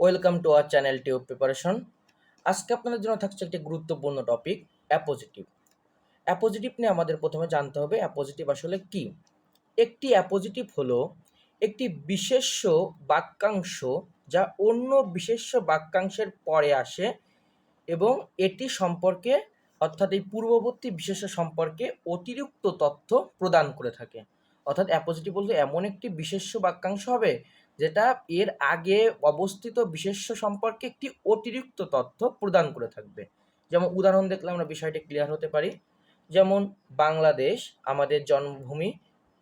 Welcome to our channel tube preparation আজকে আপনাদের জন্য থাকছে একটি গুরুত্বপূর্ণ টপিক অ্যাপোজিটিভ অ্যাপোজিটিভ নিয়ে আমাদের প্রথমে জানতে হবে অ্যাপোজিটিভ আসলে কি? একটি অ্যাপোজিটিভ হলো একটি বিশেষ্য বাক্যাংশ যা অন্য বিশেষ্য বাক্যাংশের পরে আসে এবং এটি সম্পর্কে, অর্থাৎ এই পূর্ববর্তী বিশেষ্য সম্পর্কে অতিরিক্ত তথ্য প্রদান করে থাকে। অর্থাৎ অ্যাপোজিটিভ বলতে এমন একটি বিশেষ্য বাক্যাংশ হবে যেটা এর আগে অবস্থিত বিশেষ্য সম্পর্কে একটি অতিরিক্ত তথ্য প্রদান করে থাকবে। যেমন উদাহরণ দেখলে আমরা বিষয়টি ক্লিয়ার হতে পারি। যেমন বাংলাদেশ আমাদের জন্মভূমি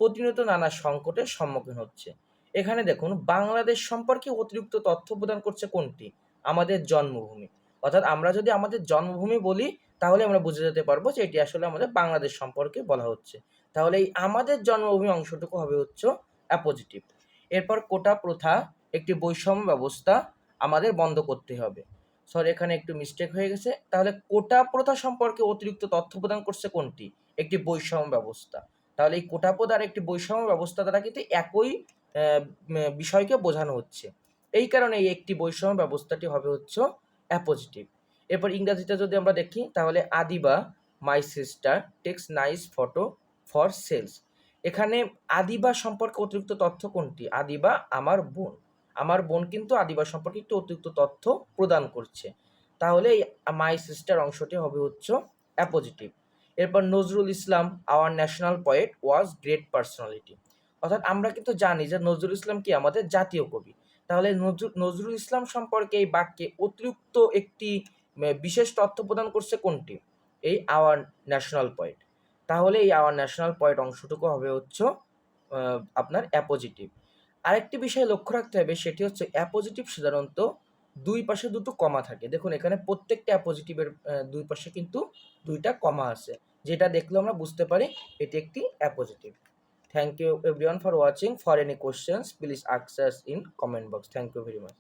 প্রতিনিয়ত নানা সংকটের সম্মুখীন হচ্ছে। এখানে দেখুন, বাংলাদেশ সম্পর্কে অতিরিক্ত তথ্য প্রদান করছে কোনটি? আমাদের জন্মভূমি। অর্থাৎ আমরা যদি আমাদের জন্মভূমি বলি, তাহলে আমরা বুঝে যেতে পারব যে এটি আসলে আমাদের বাংলাদেশ সম্পর্কে বলা হচ্ছে। তাহলে এই আমাদের জন্মভূমি অংশটুকু হবে হচ্ছে অ্যাপোজিটিভ। এরপর কোটা প্রথা, একটি বৈষম্য ব্যবস্থা আমাদের বন্ধ করতে হবে। সরি এখানে একটু মিস্টেক হয়ে গেছে। তাহলে কোটা প্রথা সম্পর্কে অতিরিক্ত তথ্য প্রদান করছে কোনটি? একটি বৈষম্য ব্যবস্থা। তাহলে এই কোটা প্রথার একটি বৈষম্য ব্যবস্থা দ্বারা কিন্তু একই বিষয়কে বোঝানো হচ্ছে। এই কারণে এই একটি বৈষম্য ব্যবস্থাটি হবে হচ্ছে অ্যাপোজিটিভ এরপর ইংরাজিটা যদি আমরা দেখি, তাহলে Adiba my sister takes nice photo for sales এখানে আদিবা সম্পর্কে অতিরিক্ত তথ্য কোনটি? আদিবা আমার বোন। আমার বোন কিন্তু আদিবা সম্পর্কে একটু অতিরিক্ত তথ্য প্রদান করছে। তাহলে এই মাই সিস্টার অংশটি হবে হচ্ছে অ্যাপোজিটিভ এরপর Nazrul Islam our national poet was great personality অর্থাৎ আমরা কিন্তু জানি যে নজরুল ইসলাম কি? আমাদের জাতীয় কবি। তাহলে নজরুল ইসলাম সম্পর্কে এই বাক্যে অতিরিক্ত একটি বিশেষ তথ্য প্রদান করছে কোনটি? এই আওয়ার ন্যাশনাল পয়েন্ট তাহলে এই আওয়ার ন্যাশনাল পয়েন্ট অংশটুকু হবে হচ্ছে আপনার অ্যাপোজিটিভ আরেকটি বিষয় লক্ষ্য রাখতে হবে, সেটি হচ্ছে অ্যাপোজিটিভ সাধারণত দুই পাশে দুটো কমা থাকে। দেখুন, এখানে প্রত্যেকটা অ্যাপোজিটিভের দুই পাশে কিন্তু দুইটা কমা আছে। যেটা দেখলে আমরা বুঝতে পারি, এটি একটি appositive thank you everyone for watching for any questions please ask us in comment box thank you very much